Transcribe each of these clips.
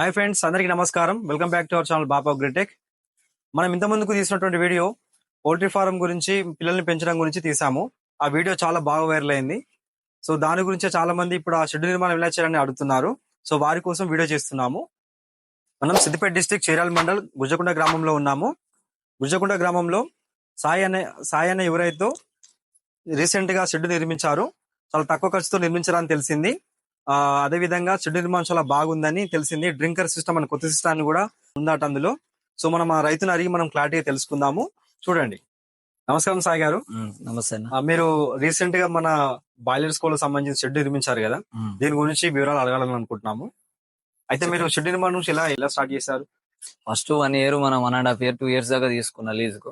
Hi friends అందరికీ నమస్కారం. Welcome back to our channel బాపా గ్రిటెక్ మనం ఇంత ముందుకు తీసినటువంటి వీడియో పౌల్ట్రీ ఫారం గురించి పిల్లల్ని పెంచడం గురించి తీసాము. ఆ వీడియో చాలా బాగా వైరల్ అయింది. సో దాని గురించి చాలా మంది ఇప్పుడు ఆ షెడ్ నిర్మాణం ఎలా చేయాలని అడుగుతున్నారు. సో వారి కోసం వీడియో చేస్తున్నాము. మనం సిద్దిపేట డిస్టిక్ చీరాల మండల్ గుజకుండ గ్రామంలో ఉన్నాము. గుజకుండ గ్రామంలో సాయి అనే సాయి అనే ఎవరైతే రీసెంట్గా షెడ్ నిర్మించారు. చాలా తక్కువ ఖర్చుతో నిర్మించారని తెలిసింది. ఆ అదే విధంగా షెడ్ నిర్మాణం చాలా బాగుందని తెలిసింది. డ్రింకర్ సిస్టమ్ అని కొత్త సిస్టమ్ కూడా ఉందట అందులో. సో మనం ఆ రైతుని అడిగి మనం క్లారిటీ తెలుసుకుందాము. చూడండి. నమస్కారం సాయి గారు. నమస్తే మీరు రీసెంట్గా మన బాయిలర్ స్కూల్ సంబంధించిన షెడ్ నిర్మించారు కదా. దీని గురించి వివరాలు అడగాలని అనుకుంటున్నాము. అయితే మీరు షెడ్ నిర్మాణం నుంచి ఎలా ఎలా స్టార్ట్ చేశారు? ఫస్ట్ వన్ ఇయర్ మనం one and half year two years దాకా తీసుకున్నా లీజ్కు.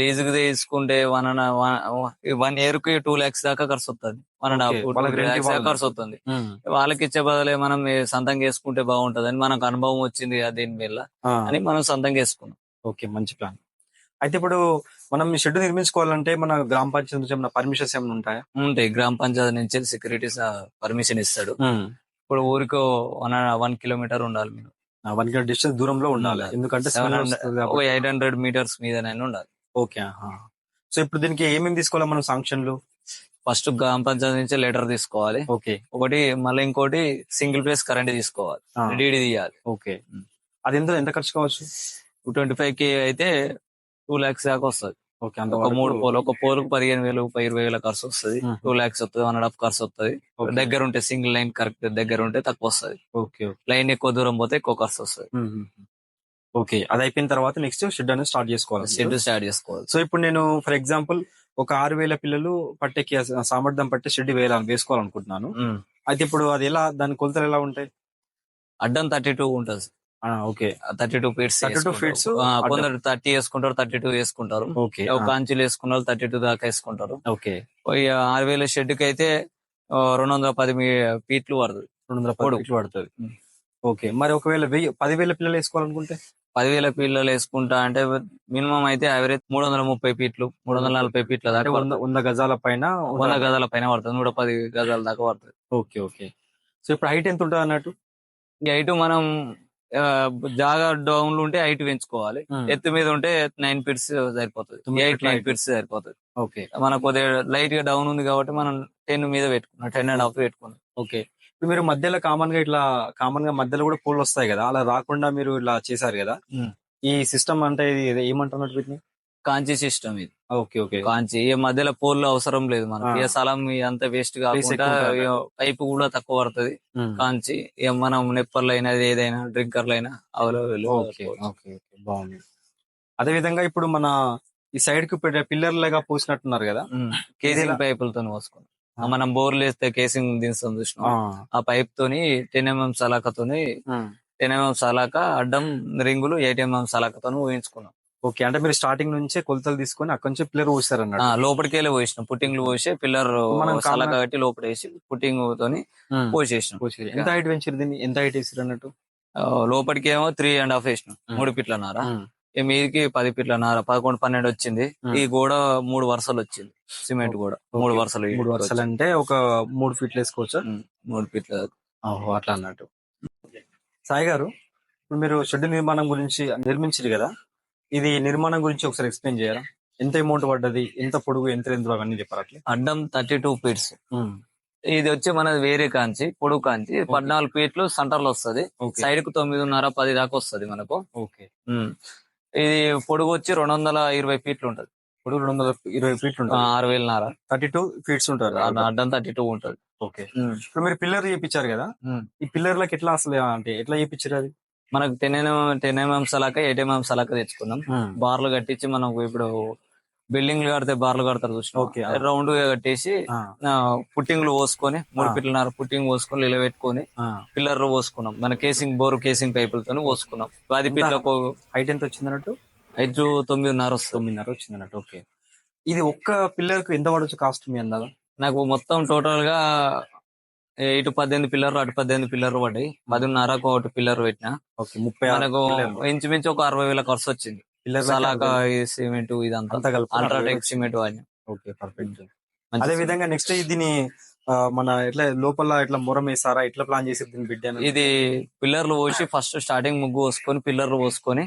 లీజ్కు తీసుకుంటే వన్ అండ్ వన్ ఇయర్కి టూ లాక్స్ దాకా ఖర్చు వస్తుంది one and half two lakhs దాకా. ఖర్చు వస్తుంది వాళ్ళకి ఇచ్చే బదులే మనం సొంతంగా వేసుకుంటే బాగుంటది అని మనకు అనుభవం వచ్చింది దీని మీద అని మనం సొంతంగా వేసుకున్నాం ఓకే మంచి ప్లాన్ అయితే ఇప్పుడు మనం షెడ్ నిర్మించుకోవాలంటే మన గ్రామ పంచాయతీ నుంచి ఏమైనా పర్మిషన్స్ ఏమైనా ఉంటాయా? ఉంటాయి. గ్రామ పంచాయతీ నుంచి సెక్యూరిటీస్ పర్మిషన్ ఇస్తాడు. ఇప్పుడు ఊరికి వన్ వన్ కిలోమీటర్ ఉండాలి మీరు వన్ కిలో డిస్టెన్స్ దూరంలో ఉండాలి. ఎందుకంటే. ఎయిట్ హండ్రెడ్ మీటర్స్ మీదనైనా ఉండాలి. ఓకే. సో ఇప్పుడు దీనికి ఏమేమి తీసుకోవాలి మనం సాంక్షన్లు ఫస్ట్ గ్రామ పంచాయతీ నుంచి లెటర్ తీసుకోవాలి. ఓకే. ఒకటి మళ్ళీ ఇంకోటి సింగిల్ ఫేస్ కరెంట్ తీసుకోవాలి. డీడీ తీయాలి. ఓకే. అది ఎంత ఎంత ఖర్చు కావచ్చు? ట్వంటీ ఫైవ్కి అయితే టూ లాక్స్ దాకా వస్తుంది. ఒక మూడు పోలు ఒక పోలుకు పదిహేను వేలు ఇరవై వేల ఖర్చు వస్తుంది. టూ లాక్స్ వస్తుంది వన్ అండ్ హాఫ్ ఖర్చు వస్తుంది. దగ్గర ఉంటే సింగిల్ లైన్ కరెక్ట్ దగ్గర ఉంటే తక్కువ వస్తుంది. లైన్ ఎక్కువ దూరం పోతే ఎక్కువ ఖర్చు వస్తుంది. ఓకే అది అయిపోయిన తర్వాత నెక్స్ట్ షెడ్ అనేది స్టార్ట్ చేసుకోవాలి షెడ్ స్టార్ట్ చేసుకోవాలి. సో ఇప్పుడు నేను ఫర్ ఎగ్జాంపుల్ ఒక ఆరు వేల పిల్లలు పట్టే సామర్థ్యం పట్టే షెడ్ వేయాలని వేసుకోవాలనుకుంటున్నాను. అయితే ఇప్పుడు అది ఎలా దాని కొలతలు ఎలా ఉంటాయి? అడ్డం థర్టీ టూ ఉంటుంది. Okay. Thirty two feets 32 feet కొందరు థర్టీ వేసుకుంటారు థర్టీ టూ వేసుకుంటారు. ఓకే ఒక కాంచీలు వేసుకున్న వాళ్ళు థర్టీ టూ దాకా వేసుకుంటారు. ఓకే. ఆరు వేల షెడ్కి అయితే రెండు వందల పది ఫీట్లు పడుతుంది రెండు వందల. పది పడుతుంది. ఓకే. మరి ఒకవేళ వెయ్యి పదివేల పిల్లలు వేసుకోవాలనుకుంటే? పదివేల పిల్లలు వేసుకుంటా అంటే మినిమం అయితే యావరేజ్ మూడు వందల ముప్పై ఫీట్లు మూడు వందల నలభై ఫీట్ల దాకా వంద. వంద గజాల పైన వంద గదాల పైన పడుతుంది. నూట పది గదాల దాకా పడుతుంది. Okay okay. సో ఇప్పుడు హైట్ ఎంత ఉంటుంది అన్నట్టు ఈ హైట్ మనం జాగా డౌన్ ఉంటే హైట్ పెంచుకోవాలి. ఎత్తు మీద ఉంటే నైన్ ఫీట్స్ సరిపోతుంది. Eight nine. ఫీట్స్ సరిపోతుంది. ఓకే. మనకు కొద్దిగా లైట్గా డౌన్ ఉంది కాబట్టి మనం టెన్ మీద పెట్టుకున్నాం. టెన్ అండ్ హాఫ్ పెట్టుకున్నాం. ఓకే. ఇప్పుడు మీరు మధ్యలో కామన్గా ఇట్లా కామన్గా మధ్యలో కూడా పూలు వస్తాయి కదా? అలా రాకుండా మీరు ఇలా చేశారు కదా. ఈ సిస్టమ్ అంటే ఇది ఏమంటున్నట్టు వీటిని? కాంచి సిస్టమ్ ఇది. Okay okay. కాంచి ఈ మధ్యలో పోల్ అవసరం లేదు మనకి. ఆ. ఇక స్థలం అంత వేస్ట్ కాకుండా పైపు కూడా తక్కువ పడుతుంది. కాంచి మనం నెప్పర్లు అయినా ఏదైనా డ్రింకర్లు అయినా అవైలబుల్ ఓకే బాగుంది. అదే విధంగా ఇప్పుడు మన ఈ సైడ్కు పెట్టే పిల్లర్ లాగా పోసినట్టున్నారు కదా? కేసింగ్ పైపులతో పోసుకున్నాం. మనం బోర్లు వేస్తే కేసింగ్ దించుతాం చూసినాం ఆ. పైప్ తోని టెన్ ఎంఎం సలాకతోని టెన్ ఎంఎం సలాక అడ్డం రింగులు ఎయిట్ ఎంఎం సలాకతో ఊహించుకున్నాం. ఓకే. అంటే మీరు స్టార్టింగ్ నుంచే కొలతలు తీసుకొని అక్కడి నుంచి పిల్లర్ పోస్తారు అన్నట్టు లోపలికి వెళ్ళి పోసినాం. పుట్టింగ్లు పోసి పిల్లర్ మనం కామన్- కట్టి లోపల వేసి పుట్టింగ్ తోని. పోసేసినాం. ఎంత హైట్ పెంచారు దీన్ని? ఎంత హైట్ వేసారు అన్నట్టు? లోపలికి ఏమో త్రీ అండ్ హాఫ్ వేసినాం. మూడు పిట్ల నార. మీదికి పది పిట్ల నార పదకొండు పన్నెండు వచ్చింది. ఈ గోడ మూడు వరుసలు వచ్చింది. సిమెంట్ గోడ. మూడు. వరుసలు మూడు వరుసలు అంటే ఒక మూడు ఫీట్లు వేసుకోవచ్చా? మూడు ఓహో అట్లా అన్నట్టు. సాయి గారు ఇప్పుడు మీరు షెడ్ నిర్మాణం గురించి నిర్మించారు కదా? ఇది నిర్మాణం గురించి ఒకసారి ఎక్స్ప్లెయిన్ చేయరా? ఎంత అమౌంట్ పడ్డది? ఎంత పొడుగు ఎంత ఎంత అవన్నీ చెప్పారు అడ్డం థర్టీ టూ ఫీట్స్ ఇది వచ్చి మనది వేరే కాంచి పొడుగు కాంచి. పద్నాలుగు ఫీట్లు సెంటర్లో వస్తుంది. సైడ్కు తొమ్మిదిన్నర పది దాకా వస్తుంది మనకు. Okay um. ఇది పొడుగు వచ్చి రెండు వందల ఇరవై ఫీట్లు ఉంటది. పొడుగు రెండు వందల ఇరవై ఫీట్లు ఆ, ఉంటుంది. ఆరు వేలన్నర థర్టీ టూ ఫీట్స్ ఉంటారు అడ్డం థర్టీ టూ ఉంటది ఓకే. ఇప్పుడు మీరు పిల్లర్ చేయించారు కదా? ఉమ్. ఈ పిల్లర్లకు ఎట్లా అసలు అంటే ఎట్లా చేయించారు అది? మనకు టెన్ ఎంఎం టెన్ ఎంఎం సలాక ఎయిట్ ఎంఎం సలాక తెచ్చుకున్నాం. బార్లు కట్టించి మనకు ఇప్పుడు బిల్డింగ్లు కడితే బార్లు కడతారు చూసిన. రౌండ్గా కట్టేసి పుట్టింగ్లు పోసుకొని మూడు. పిల్లన్నర పుట్టింగ్ పోసుకొని నిలబెట్టుకొని ఆ. పిల్లర్ పోసుకున్నాం. మన కేసింగ్ బోరు కేసింగ్ పైపులతో పోసుకున్నాం. పది పిల్లలకు హైట్ ఎంత వచ్చింది అన్నట్టు? ఐదు తొమ్మిదిన్నర తొమ్మిదిన్నర వచ్చింది అన్నట్టు ఓకే. ఇది ఒక్క పిల్లర్కు ఎంత పడవచ్చు కాస్ట్ మీ అందాగా నాకు మొత్తం టోటల్గా ఇటు పద్దెనిమిది పిల్లర్ అటు పద్దెనిమిది పిల్లర్ పడ్డాయి. పదిన్నరకు ఒకటి పిల్లర్ పెట్టిన. ఓకే ముప్పై మనకు పిల్లర్లు. ఇంచుమించు ఒక అరవై వేల ఖర్చు వచ్చింది. పిల్లర్ సలాక సిమెంట్ ఇదంతా. అల్ట్రాటెక్ సిమెంట్ వాడిన. Okay perfect. అదే విధంగా నెక్స్ట్ దీని మన ఎట్లా లోపల ఎట్లా మొరం వేసారా ఎట్లా ప్లాన్ చేసి దీని బిడ్డ ఇది పిల్లర్లు పోసి ఫస్ట్ స్టార్టింగ్ ముగ్గు పోసుకొని పిల్లర్లు పోసుకొని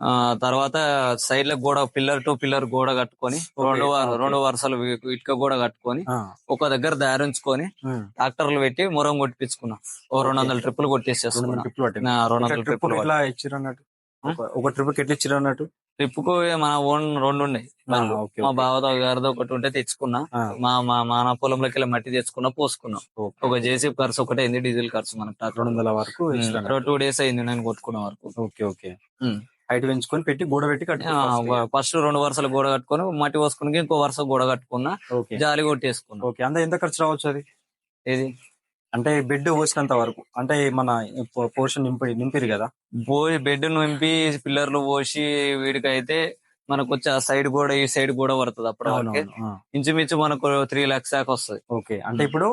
ఆ. తర్వాత సైడ్లో గోడ పిల్లర్ టు పిల్లర్ గోడ కట్టుకొని రెండు. రెండు వరుసలు ఇటుక గోడ కట్టుకొని ఒక దగ్గర దారించుకొని ట్రాక్టర్లు పెట్టి మొరం కొట్టించుకున్నాం ఓ రెండు వందల ట్రిప్పులు కొట్టేసేసుకున్నాం రెండు వందల ట్రిప్ ట్రిప్పులు ఒక- ట్రిప్ ఎట్లా ఇచ్చారు అన్నట్టు ట్రిప్కు మన ఓన్ రెండు ఉన్నాయి. మా. బావతో గారితో ఒకటి ఉంటే తెచ్చుకున్నా. మా మా మా నా పొలంలోకి వెళ్ళి మట్టి తెచ్చుకున్నా పోసుకున్నాం. ఒక జేసీ ఖర్చు ఒకటే అయింది డీజిల్ ఖర్చు మనకు. రెండు వందల వరకు. టూ డేస్ అయింది నేను కొట్టుకున్న వరకు. Okay okay. హైట్ పెంచుకొని పెట్టి గోడ పెట్టి ఫస్ట్ రెండు వరుసలు గోడ కట్టుకొని మట్టి పోసుకుని ఇంకో వరుస గోడ కట్టుకున్నా జాలి కొట్టేసుకున్నా. ఓకే అందా ఎంత ఖర్చు రావచ్చు అది? ఇది అంటే బెడ్ పోసినంత వరకు. అంటే మన పోర్షన్ నింపి నింపిరు కదా? పోయి బెడ్ నింపి పిల్లర్లు పోసి వీడికైతే మనకు వచ్చి ఆ సైడ్ కూడా ఈ సైడ్ కూడా పడుతుంది అప్పుడు ఇంచుమించు మనకు త్రీ లాక్స్ దాకా వస్తుంది. ఓకే. అంటే ఇప్పుడు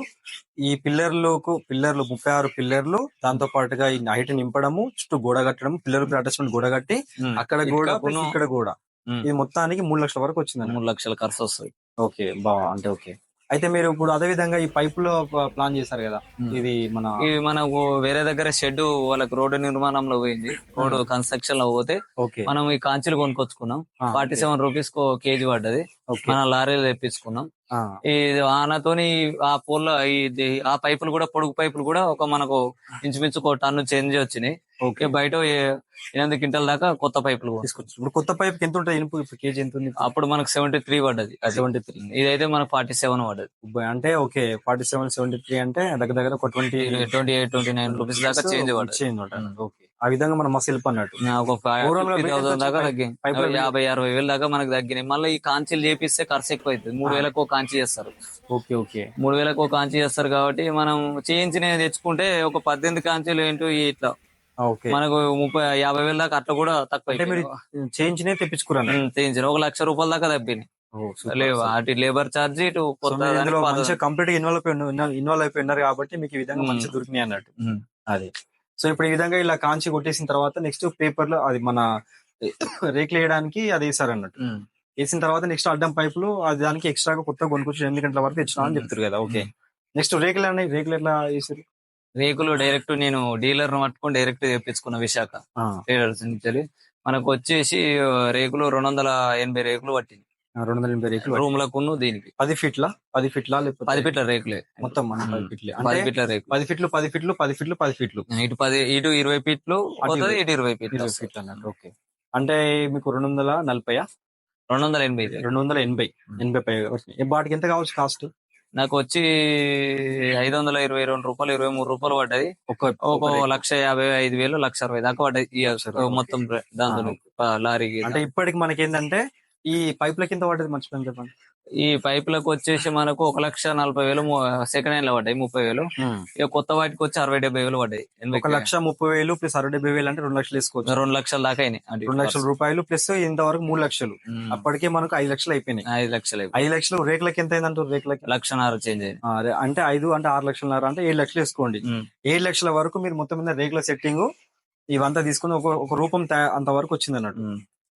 ఈ పిల్లర్లకు పిల్లర్లు ముప్పై ఆరు పిల్లర్లు దాంతో పాటుగా ఈ హైట్ నింపడము చుట్టూ గోడ కట్టడం పిల్లర్ అటాచ్మెంట్ గోడ కట్టి అక్కడ గోడ ఇక్కడ గోడ. ఇది మొత్తానికి మూడు లక్షల వరకు వచ్చింది మూడు లక్షల ఖర్చు వస్తుంది. ఓకే బా అంటే ఓకే. అయితే మీరు ఇప్పుడు అదే విధంగా ఈ పైపులో ప్లాన్ చేశారు కదా. ఇది మన ఇవి మనకు వేరే దగ్గర షెడ్ వాళ్ళకి రోడ్డు నిర్మాణంలో పోయింది. రోడ్డు కన్స్ట్రక్షన్లో పోతే మనం ఈ కాంచీలు కొనుక్కొచ్చుకున్నాం. ఫార్టీ సెవెన్ రూపీస్ కేజీ పడ్డది. మన లారీలు తెప్పించుకున్నాం. ఈ ఆనతోని ఆ పోల్ల ఈ ఆ పైపులు కూడా పొడుగు పైపులు కూడా ఒక మనకు ఇంచుమించు ఒక టన్ను చేంజ్ వచ్చినాయి. ఓకే. బయట ఎనిమిది క్వింటల్ దాకా కొత్త పైపులు. తీసుకొచ్చు. ఇప్పుడు కొత్త పైప్ ఎంత ఉంటుంది ఇనుపు ఇప్పుడు కేజీ ఎంత ఉంది? అప్పుడు మనకు సెవెంటీ త్రీ పడ్డది సెవెంటీ త్రీ. ఇదైతే మనకు ఫార్టీ సెవెన్ పడ్డది. అంటే okay forty seven seventy three అంటే దగ్గర దగ్గర ఒక twenty twenty eight twenty nine rupees దాకా చేంజ్ చేంజ్ ఉంటుంది ఓకే. ఆ విధంగా మనం మస్తు హెల్ప్ అన్నట్టు ఒక దాకా తగ్గింది. యాభై అరవై వేలు దాకా మనకు తగ్గినాయి. మళ్ళీ ఈ కాంచీలు చేపిస్తే ఖర్చు ఎక్కువ అవుతుంది మూడు వేలకు ఒక కాంచి చేస్తారు. Okay okay. మూడు వేలకు ఒక కాంచి చేస్తారు కాబట్టి మనం చేయించిన తెచ్చుకుంటే ఒక పద్దెనిమిది కాంచీలు ఏంటో ఇట్లా. మనకు ముప్పై యాభై వేల దాకా అట్లా కూడా తక్కువ చేయించినే తెప్పించుకున్నారు చేయించారు ఒక లక్ష రూపాయల దాకా తప్పింది లేవు? అటు లేబర్ ఛార్జ్ ఇటు కంప్లీట్గా ఇన్వాల్వ్ ఇన్వాల్వ్ అయిపోయి ఉన్నారు కాబట్టి మీకు ఈ విధంగా. మంచి దొరికినాయి అన్నట్టు. అది. సో ఇప్పుడు ఈ విధంగా ఇలా కాంచి కొట్టేసిన తర్వాత నెక్స్ట్ పేపర్లో అది మన రేకులు వేయడానికి అది వేసారు అన్నట్టు. వేసిన తర్వాత నెక్స్ట్ అడ్డం పైపులు అది దానికి ఎక్స్ట్రాగా కొత్త కొనుక్కొచ్చి ఎనిమిది గంటల వరకు తెచ్చినా అని చెప్తారు కదా ఓకే. నెక్స్ట్ రేకులు అనే రేకులు ఎట్లా వేసారు రేకులు డైరెక్ట్ నేను డీలర్ పట్టుకొని డైరెక్ట్ తెప్పించుకున్న విశాఖ. డీలర్స్ నుంచి. మనకు వచ్చేసి రేకులు రెండు వందల ఎనభై రేకులు పట్టింది. రెండు వందల ఎనభై రేకులు రూమ్లకు దీనికి. పది ఫీట్ల? పది ఫీట్ల లేకపోతే పది ఫీట్ల రేకులే. మొత్తం మన పది. ఫీట్లే. పది అంటే ఫీట్ల రేకులు. పది ఫీట్లు పది ఫీట్లు పది ఫీట్లు పది ఫీట్లు. ఇటు పది ఇటు ఇరవై ఫీట్లు పోతుంది. ఇటు ఇరవై ఫీట్లు ఇరవై వస్తుంది. ఫీట్లు అన్నట్టు ఓకే. అంటే మీకు రెండు వందల నలభై రెండు వందల ఎనభై. రెండు వందల ఎనభై. ఎనభై పై వాటికి ఎంత కావచ్చు కాస్ట్? నాకు వచ్చి ఐదు వందల ఇరవై రెండు రూపాయలు ఇరవై మూడు రూపాయలు పడ్డది. ఒక లక్ష యాభై ఐదు వేలు లక్ష అరవై దాకా పడ్డది. మొత్తం దాంతో లారీకి. అంటే ఇప్పటికి మనకి ఏంటంటే ఈ పైప్ల కింద పడ్డది మర్చిపోయింది చెప్పండి? ఈ పైపులకు వచ్చేసి మనకు ఒక లక్ష నలభై వేలు సెకండ్ హ్యాండ్లో పడ్డాయి ముప్పై వేలు. ఇక కొత్త వాటికి వచ్చి అరవై డెబ్బై వేలు పడ్డాయి ఒక లక్ష ముప్పై వేలు ప్లస్ అరవై డెబ్బై వేలు అంటే రెండు లక్షలు వేసుకోవచ్చు. రెండు లక్షల దాకా అయినాయి అంటే రెండు లక్షల రూపాయలు ప్లస్ ఇంతవరకు మూడు లక్షలు. అప్పటికే మనకు ఐదు లక్షలు అయిపోయినాయి. ఐదు లక్షలు. ఐదు లక్షలు రేట్లకి ఎంత అయిందంటారు రేట్లకి? లక్షన్నర చేంజ్ అయింది అంటే ఐదు అంటే ఆరు లక్షలన్నర అంటే ఏడు లక్షలు వేసుకోండి. ఏడు లక్షల వరకు మీరు మొత్తం మీద రేకుల సెట్టింగ్ ఇవంతా తీసుకుని ఒక రూపం తయా- అంత వరకు వచ్చింది అన్నట్టు.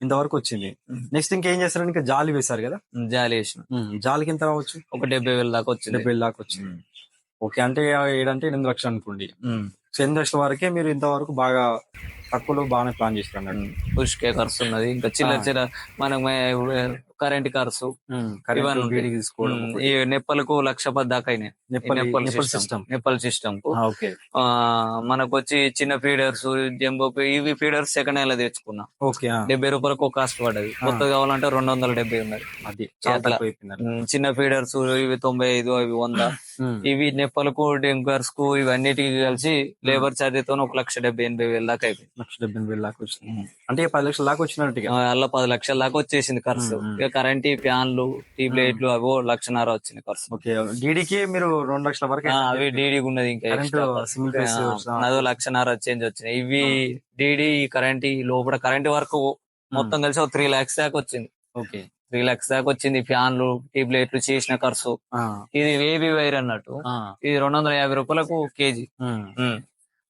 ఇంతవరకు వచ్చింది. నెక్స్ట్ ఇంకేం చేస్తారని ఇంకా జాలి వేశారు కదా? జాలి వేసిన. జాలికి ఎంత రావచ్చు? ఒక డెబ్బై వేలు దాకా వచ్చింది. డెబ్బై వేలు దాకా వచ్చింది. ఓకే అంటే ఏడంటే ఎనిమిది లక్షలు అనుకోండి. సో ఎనిమిది లక్షల వరకే మీరు ఇంతవరకు బాగా తక్కువలో బాగానే ప్లాన్ చేస్తారు అన్నట్టు. ఖర్చు ఉన్నది ఇంకా చిన్న. చిన్న మనకు కరెంట్ ఖర్చు ఇవన్నీ తీసుకోవడం ఉమ్, ఈ నెప్పలకు లక్ష పది దాకా అయినాయి నెప్పల్ సిస్టమ్ నెప్పల్ సిస్టమ్కు. మనకు వచ్చి చిన్న ఫీడర్స్ జంబో ఇవి ఫీడర్స్ సెకండ్ హ్యాండ్లో తెచ్చుకున్నా. డెబ్బై రూపాయలకు ఒక కాస్ట్ పడ్డది. కొత్త కావాలంటే రెండు వందల డెబ్బై ఉన్నది. చిన్న ఫీడర్స్ ఇవి తొంభై ఐదు అవి వంద. ఇవి నెప్పలకు డెంకర్స్కు ఇవన్నిటికి కలిసి లేబర్ ఛార్జ్తో ఒక లక్ష డెబ్బై ఎనభై వేల దాకా అయిపోయింది. లక్ష డెబ్బై వేలు దాకా వచ్చింది. అంటే పది లక్షల దాకా వచ్చినట్టు. అలా పది లక్షల దాకా వచ్చేసింది ఖర్చు. ఇక కరెంట్ ఫ్యాన్లు ట్యూబ్ లైట్లు అవో లక్షన్నర వచ్చింది ఖర్చు. ఓకే డీడీకి మీరు రెండు లక్షల వరకు అవి డీడీ ఉన్నది ఇంకా అదో లక్షన్నర చేంజ్ వచ్చినాయి. ఇవి డీడీ కరెంట్ లోపల కరెంట్ వరకు మొత్తం కలిసి ఒక త్రీ లాక్స్ దాకా వచ్చింది. ఓకే. త్రీ లాక్స్ దాకా వచ్చింది ఫ్యాన్లు ట్యూబ్ లైట్లు చేసిన ఖర్చు. ఇది వేబీ వైర్ అన్నట్టు. ఇది రెండు వందల యాభై రూపాయలకు కేజీ.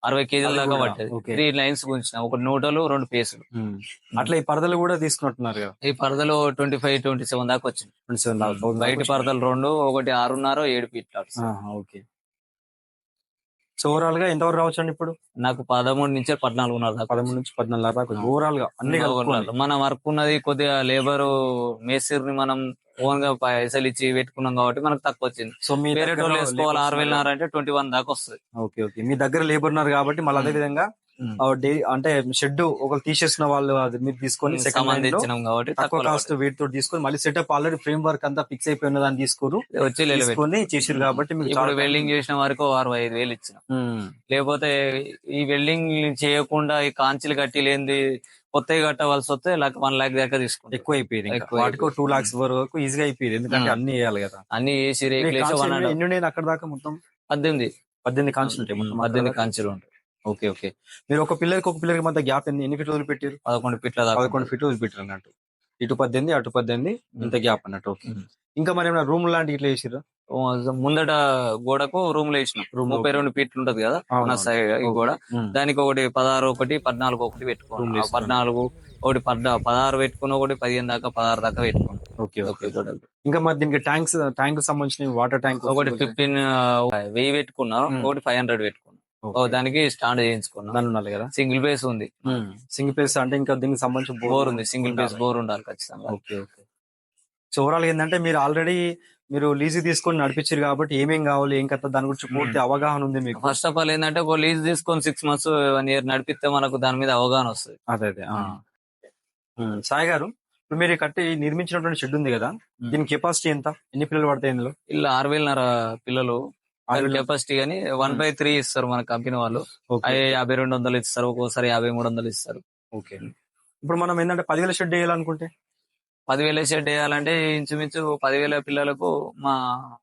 అరవై కేజీల దాకా పట్టేది. త్రీ లైన్స్ గుంచిన ఒక నూటలు రెండు పేసులు. అట్లా ఈ పరదలు కూడా తీసుకున్నట్టున్నారు కదా? ఈ పరదలు ట్వంటీ ఫైవ్ ట్వంటీ సెవెన్ దాకా వచ్చింది. 27,000 బయట పరదలు రెండు ఒకటి ఆరున్నర ఏడు ఫీట్ ఓకే. సో ఓవరాల్గా ఎంతవరకు రావచ్చు అండి ఇప్పుడు? నాకు పదమూడు నుంచి పద్నాలుగున్నర దాకా. పదమూడు నుంచి పద్నాలుగు దాకా. ఓవరాల్గా అన్ని. మన వర్క్ ఉన్నది కొద్దిగా లేబర్ మేస్త్రిని మనం ఓన్గా పైసలు ఇచ్చి పెట్టుకున్నాం కాబట్టి మనకు తక్కువ వచ్చింది. సో మీ వేరే వేసుకోవాలి. ఆరు వేల లేబర్ అంటే ట్వంటీ వన్ దాకా వస్తుంది. Okay okay. మీ దగ్గర లేబర్ ఉన్నారు కాబట్టి మళ్ళీ అదే. విధంగా అంటే షెడ్ ఒకరు తీసేసిన వాళ్ళు అది మీరు తీసుకొని సెకండ్ కాబట్టి తక్కువ కాస్ట్ వెయిట్ తోటి తీసుకొని మళ్ళీ సెటప్ ఆల్రెడీ ఫ్రేమ్ వర్క్ అంతా ఫిక్స్ అయిపోయిన దాన్ని తీసుకోరు తీసుకొని చేసిరు కాబట్టి మీకు వెల్డింగ్ చేసిన వరకు అరవై ఐదు వేలు ఇచ్చిన. లేకపోతే ఈ వెల్డింగ్ చేయకుండా ఈ కాంచీలు కట్టి లేనిది కొత్తవి కట్టవలసి వస్తే వన్ లాక్ దాకా తీసుకుంటాం ఎక్కువ అయిపోయింది వాటికి టూ లాక్స్ వరకు ఈజీగా అయిపోయింది. ఎందుకంటే. అన్ని వేయాలి కదా. అన్ని వేసి ఎన్ని అక్కడ దాకా మొత్తం? పద్దెనిమిది. పద్దెనిమిది కాంచులు ఉంటాయి మొత్తం పద్దెనిమిది? కాంచీలు ఉంటాయి. Okay okay. మీరు ఒక పిల్లలకి ఒక పిల్లలకి మధ్య గ్యాప్ ఎన్ని ఎన్ని ఫీట్లు వదిలిపెట్టారు పదకొండు ఫీట్ల దాకా పదకొండు ఫీట్లు వదిలిపెట్టారు అన్నట్టు. ఇటు పద్దెనిమిది అటు పద్దెనిమిది ఇంత గ్యాప్ అన్నట్టు. ఓకే. ఇంకా మరి ఏమైనా రూమ్ లాంటి ఇట్లా వేసిర్రు ఓ, ముందట గోడకు రూమ్లో వేసినాం ముప్పై రెండు ఫీట్లు ఉంటది కదా మన. సైడ్ గోడ. దానికి ఒకటి పదహారు ఒకటి పద్నాలుగు ఒకటి పెట్టుకోండి. పద్నాలుగు ఒకటి పద్నా పదారు పెట్టుకుని ఒకటి పదిహేను దాకా పదహారు దాకా పెట్టుకోండి ఓకే ఓకే. ఇంకా మరి దీనికి ట్యాంక్స్ ట్యాంక్ సంబంధించిన వాటర్ ట్యాంక్ ఒకటి ఫిఫ్టీన్ వెయ్యి పెట్టుకున్నాం. ఒకటి ఫైవ్ హండ్రెడ్ పెట్టుకున్నాం. దానికి స్టాండ్ చేయించుకున్నాం. దాని ఉండాలి కదా? సింగిల్ బేస్ ఉంది. సింగిల్ ప్లేస్ అంటే ఇంకా దీనికి సంబంధించిన బోర్ ఉంది. సింగిల్ బేస్ బోర్ ఉండాలి ఖచ్చితంగా. Okay okay. సో ఓవరాల్ ఏంటంటే మీరు ఆల్రెడీ మీరు లీజు తీసుకొని నడిపించారు కాబట్టి ఏమేం కావాలి ఏం కథ దాని గురించి పూర్తి అవగాహన ఉంది మీకు. ఫస్ట్ ఆఫ్ ఆల్ ఏంటంటే ఒక లీజ్ తీసుకొని సిక్స్ మంత్స్ వన్ ఇయర్ నడిపిస్తే మనకు దాని మీద అవగాహన వస్తుంది. అదే అదే సాయి గారు ఇప్పుడు మీరు కట్టి నిర్మించినటువంటి షెడ్ ఉంది కదా. దీని కెపాసిటీ ఎంత? ఎన్ని పిల్లలు పడతాయి ఇందులో? ఇలా ఆరు వేలన్నర పిల్లలు కెపాసిటీ కానీ వన్ బై త్రీ ఇస్తారు మన కంపెనీ వాళ్ళు. అవి యాభై రెండు వందలు ఇస్తారు ఒక్కోసారి యాభై మూడు వందలు ఇస్తారు. ఓకే ఇప్పుడు మనం ఏంటంటే పదివేల షెడ్ వేయాలనుకుంటే? పదివేల షెడ్ వేయాలంటే ఇంచుమించు పదివేల పిల్లలకు మా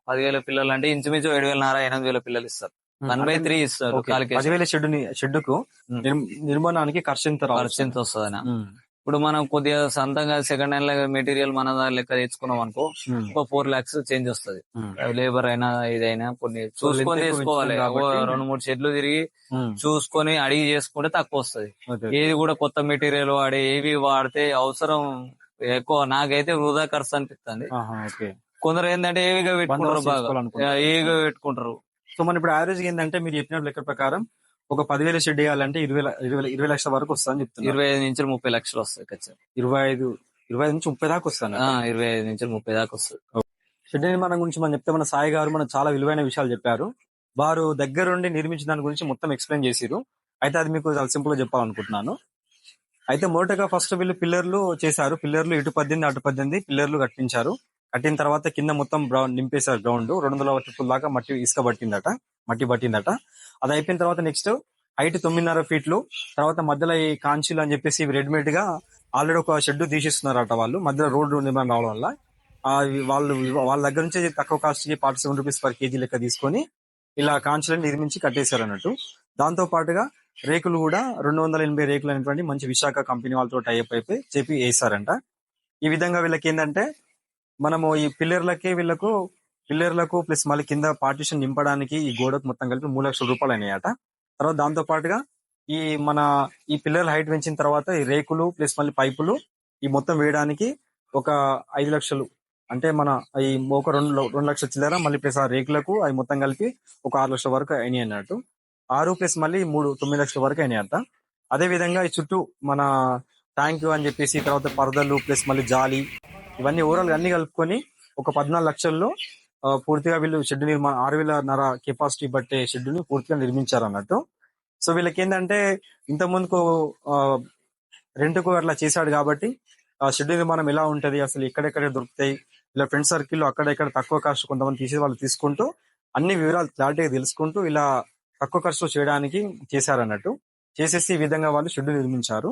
పదివేల పిల్లలు అంటే ఇంచుమించు ఏడు వేల నారా ఎనిమిది వేల పిల్లలు ఇస్తారు వన్ బై త్రీ ఇస్తారు పదివేల షెడ్ షెడ్కు. నిర్మ- నిర్మాణానికి ఖర్చు ఎంత? ఖర్చు ఎంత వస్తుందని ఉమ్, ఇప్పుడు మనం కొద్దిగా సొంతంగా సెకండ్ హ్యాండ్ మెటీరియల్ మన లెక్క తెచ్చుకున్నాం అనుకో ఉమ్, ఒక ఫోర్ లాక్స్ చేంజ్ వస్తుంది. లేబర్ అయినా ఇదైనా కొన్ని చూసుకొని తీసుకోవాలి రెండు మూడు షెడ్లు తిరిగి ఉమ్, చూసుకొని అడిగి చేసుకుంటే తక్కువ వస్తుంది. ఏది కూడా కొత్త మెటీరియల్ వాడి ఏవి వాడితే అవసరం ఎక్కువ. నాకైతే వృధా ఖర్చు అనిపిస్తుంది. కొందరు ఏంటంటే ఏవిగా పెట్టుకుంటారు బాగా. ఏవిగా పెట్టుకుంటారు. సో మన ఇప్పుడు యావరేజ్ ఏంటంటే మీరు చెప్పిన లెక్క ప్రకారం ఒక పదివేల షెడ్ వేయాలంటే ఇరవై ఇరవై ఇరవై లక్షల వరకు వస్తుందని చెప్తున్నారు. ఇరవై ఐదు నుంచి ముప్పై లక్షలు వస్తాయి ఖచ్చితంగా. ఇరవై ఐదు ఇరవై ఐదు నుంచి ముప్పై దాకా వస్తాను? ఇరవై ఐదు నుంచి ముప్పై దాకా వస్తుంది షెడ్ నిర్మాణం గురించి మనం చెప్తే మన సాయి గారు మనకు చాలా విలువైన విషయాలు చెప్పారు. వారు దగ్గరుండి నిర్మించిన దాని గురించి మొత్తం ఎక్స్ప్లెయిన్ చేసిరు అయితే అది మీకు చాలా సింపుల్గా చెప్పాలనుకుంటున్నాను. అయితే మొదటగా ఫస్ట్ వీళ్ళు పిల్లర్లు చేశారు. పిల్లర్లు ఇటు పద్దెనిమిది అటు పద్దెనిమిది పిల్లర్లు కట్టించారు. కట్టిన తర్వాత కింద మొత్తం బ్రౌన్ నింపేశారు గ్రౌండ్ రెండు వందల ట్రిప్పుల దాకా మట్టి ఇసుక పట్టిందట. మట్టి పట్టిందట. అది అయిపోయిన తర్వాత నెక్స్ట్ హైట్ తొమ్మిదిన్నర ఫీట్లు తర్వాత మధ్యలో ఈ కాంచీలు అని చెప్పేసి రెడీమేడ్గా ఆల్రెడీ ఒక షెడ్ తీసిస్తున్నారట వాళ్ళు. మధ్యలో రోడ్డు నిర్మాణం రావడం వల్ల. వాళ్ళు వాళ్ళ దగ్గర నుంచి తక్కువ కాస్ట్కి forty seven rupees per kg లెక్క తీసుకొని ఇలా కాంచులను నిర్మించి కట్టేశారు అన్నట్టు. దాంతో పాటుగా రేకులు కూడా రెండు వందల ఎనభై రేకులు అనేటువంటి మంచి విశాఖ కంపెనీ వాళ్ళతో టైప్ అయిపోయి చెప్పి వేసారంట ఈ విధంగా వీళ్ళకి ఏంటంటే మనము ఈ పిల్లర్లకి వీళ్ళకు పిల్లర్లకు ప్లస్ మళ్ళీ కింద పార్టిషన్ నింపడానికి ఈ గోడకు మొత్తం కలిపి మూడు లక్షల రూపాయలు అయినాయట. తర్వాత దాంతో పాటుగా ఈ మన ఈ పిల్లర్ హైట్ పెంచిన తర్వాత ఈ రేకులు ప్లస్ మళ్ళీ పైపులు ఈ మొత్తం వేయడానికి ఒక ఐదు లక్షలు. అంటే మన ఈ ఒక రెండు రెండు లక్షల చిల్లర మళ్ళీ ప్లస్ ఆ రేకులకు అవి మొత్తం కలిపి ఒక ఆరు లక్షల వరకు అయినాయి అన్నట్టు. ఆరు ప్లస్ మళ్ళీ మూడు తొమ్మిది లక్షల వరకు అయినాయి అంట అదే విధంగా ఈ చుట్టూ మన ట్యాంక్ అని చెప్పేసి తర్వాత పరదలు ప్లస్ మళ్ళీ జాలి ఇవన్నీ ఓవరాల్ అన్ని కలుపుకొని ఒక పద్నాలుగు లక్షల్లో పూర్తిగా వీళ్ళు షెడ్ నిర్మాణం ఆరు వేల నర కెపాసిటీ బట్టే షెడ్యూల్ని పూర్తిగా నిర్మించారు అన్నట్టు. సో వీళ్ళకి ఏంటంటే ఇంత ముందుకు రెంట్కు అట్లా చేశాడు కాబట్టి ఆ షెడ్ నిర్మాణం ఎలా ఉంటది అసలు ఎక్కడెక్కడ దొరుకుతాయి ఇలా ఫ్రెండ్ సర్కిల్ అక్కడెక్కడ తక్కువ కాస్ట్ కొంతమంది తీసే వాళ్ళు తీసుకుంటూ అన్ని వివరాలు క్లారిటీగా తెలుసుకుంటూ ఇలా తక్కువ ఖర్చులో చేయడానికి చేశారన్నట్టు. చేసేసి ఈ విధంగా వాళ్ళు షెడ్యూల్ నిర్మించారు.